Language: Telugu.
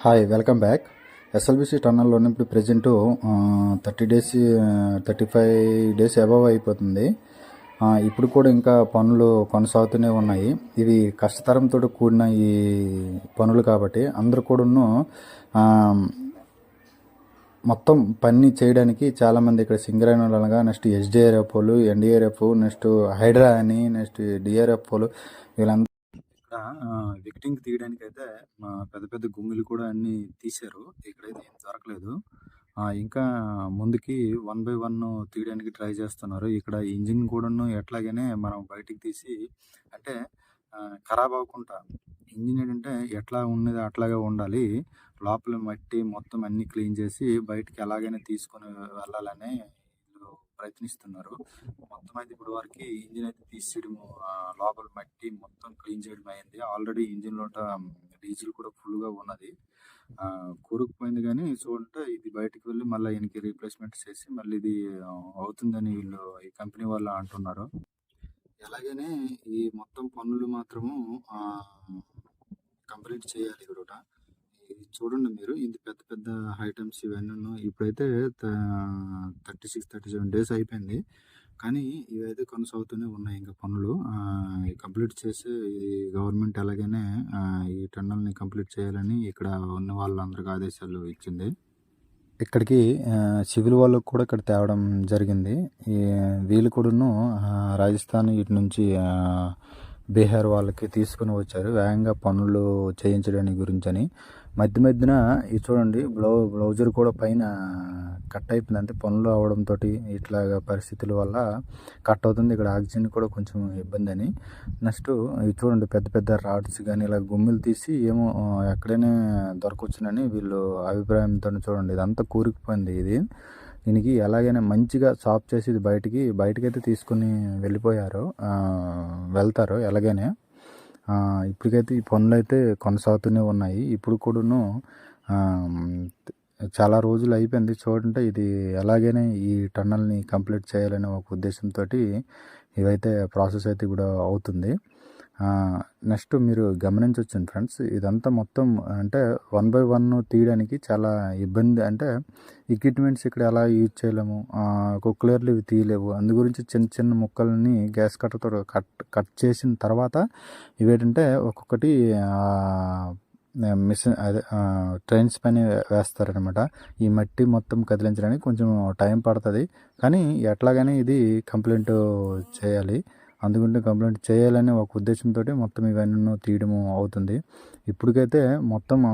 హాయ్ వెల్కమ్ బ్యాక్ ఎస్ఎల్బిసి టన్నల్లోనే ఇప్పుడు present thirty days thirty five days above అయిపోతుంది. ఇప్పుడు కూడా ఇంకా పనులు కొనసాగుతూనే ఉన్నాయి. ఇవి కష్టతరంతో కూడిన ఈ పనులు కాబట్టి అందరూ కూడాను మొత్తం పని చేయడానికి చాలామంది ఇక్కడ సింగరేణులు అనగా నెక్స్ట్ ఎస్డిఆర్ఎఫ్ఓలు ఎన్డీఆర్ఎఫ్ నెక్స్ట్ హైడ్రా అని నెక్స్ట్ డిఆర్ఎఫ్ఓలు వీళ్ళంతా వికెటింగ్ తీయడానికి అయితే మా పెద్ద పెద్ద గుమ్మిలు కూడా అన్ని తీశారు. ఇక్కడైతే ఏం దొరకలేదు. ఇంకా ముందుకి వన్ బై వన్ తీయడానికి ట్రై చేస్తున్నారు. ఇక్కడ ఇంజిన్ కూడాను ఎట్లాగనే మనం బయటికి తీసి అంటే ఖరాబ్ అవ్వకుండా ఇంజిన్ ఏంటంటే ఎట్లా ఉన్నది అట్లాగే ఉండాలి. లోపల మట్టి మొత్తం అన్ని క్లీన్ చేసి బయటికి ఎలాగైనా తీసుకొని వెళ్ళాలని వాళ్ళు ప్రయత్నిస్తున్నారు. మొత్తం అయితే ఇప్పుడు వరకు ఇంజిన్ అయితే తీసేయడం లోపల మట్టి మొత్తం క్లీన్ చేయడం అయింది. ఆల్రెడీ ఇంజిన్ లోట డీజిల్ కూడా ఫుల్గా గా ఉన్నది కూరుకుపోయింది కానీ చూడంటే ఇది బయటకు వెళ్ళి మళ్ళీ ఈయనకి రీప్లేస్మెంట్ చేసి మళ్ళీ ఇది అవుతుందని వీళ్ళు ఈ కంపెనీ వాళ్ళు అంటున్నారు. ఎలాగనే ఈ మొత్తం పనులు మాత్రము కంప్లీట్ చేయాలి కూడా చూడండి మీరు ఇది పెద్ద పెద్ద ఐటమ్స్ ఇవన్నీ ఇప్పుడైతే thirty six thirty seven days అయిపోయింది. కానీ ఇవైతే కొనసాగుతూనే ఉన్నాయి ఇంకా పనులు. కంప్లీట్ చేసి ఇది గవర్నమెంట్ అలాగనే ఈ టన్నల్ని కంప్లీట్ చేయాలని ఇక్కడ ఉన్న వాళ్ళందరికీ ఆదేశాలు ఇచ్చింది. ఇక్కడికి సివిల్ వాళ్ళకు కూడా ఇక్కడ తేవడం జరిగింది. ఈ వీళ్ళు కూడాను రాజస్థాన్ ఇటు నుంచి బీహార్ వాళ్ళకి తీసుకుని వచ్చారు. వేగంగా పనులు చేయించడానికి గురించి అని మధ్య మధ్యన ఇది చూడండి బ్లౌ బ్లౌజర్ కూడా పైన కట్ అయిపోయింది. అంటే పనులు అవడంతో ఇట్లాగా పరిస్థితుల వల్ల కట్ అవుతుంది. ఇక్కడ ఆక్సిజన్ కూడా కొంచెం ఇబ్బంది అని నెక్స్ట్ ఇది చూడండి పెద్ద పెద్ద రాడ్స్ కానీ ఇలా గుమ్మిలు తీసి ఏమో ఎక్కడైనా దొరకవచ్చునని వీళ్ళు అభిప్రాయంతో చూడండి. ఇదంతా కూరుకుపోయింది ఇది. దీనికి ఎలాగైనా మంచిగా సాఫ్ చేసి ఇది బయటికి బయటకైతే తీసుకుని వెళ్ళిపోయారు. వెళ్తారు ఎలాగైనా. ఇప్పటికైతే ఈ పనులు అయితే కొనసాగుతూనే ఉన్నాయి. ఇప్పుడు కూడాను చాలా రోజులు అయిపోయింది. చూడంటే ఇది ఎలాగైనా ఈ టన్నల్ని కంప్లీట్ చేయాలనే ఒక ఉద్దేశంతో ఇవైతే ప్రాసెస్ అయితే కూడా అవుతుంది. నెక్స్ట్ మీరు గమనించవచ్చండి ఫ్రెండ్స్. ఇదంతా మొత్తం అంటే వన్ బై వన్ తీయడానికి చాలా ఇబ్బంది అంటే ఎక్విప్మెంట్స్ ఇక్కడ ఎలా యూజ్ చేయలేము కుక్కలేర్లు ఇవి తీయలేవు. అందు గురించి చిన్న చిన్న ముక్కల్ని గ్యాస్ కట్టతో కట్ కట్ చేసిన తర్వాత ఇవేంటంటే ఒక్కొక్కటి మిషన్ అదే ట్రైన్స్ పైన వేస్తారనమాట ఈ మట్టి మొత్తం కదిలించడానికి కొంచెం టైం పడుతుంది. కానీ ఎట్లాగైనా ఇది కంప్లైంట్ చేయాలి. అందుకుంటే కంప్లైంట్ చేయాలనే ఒక ఉద్దేశంతో మొత్తం ఇవన్నీ తీయడం అవుతుంది. ఇప్పటికైతే మొత్తం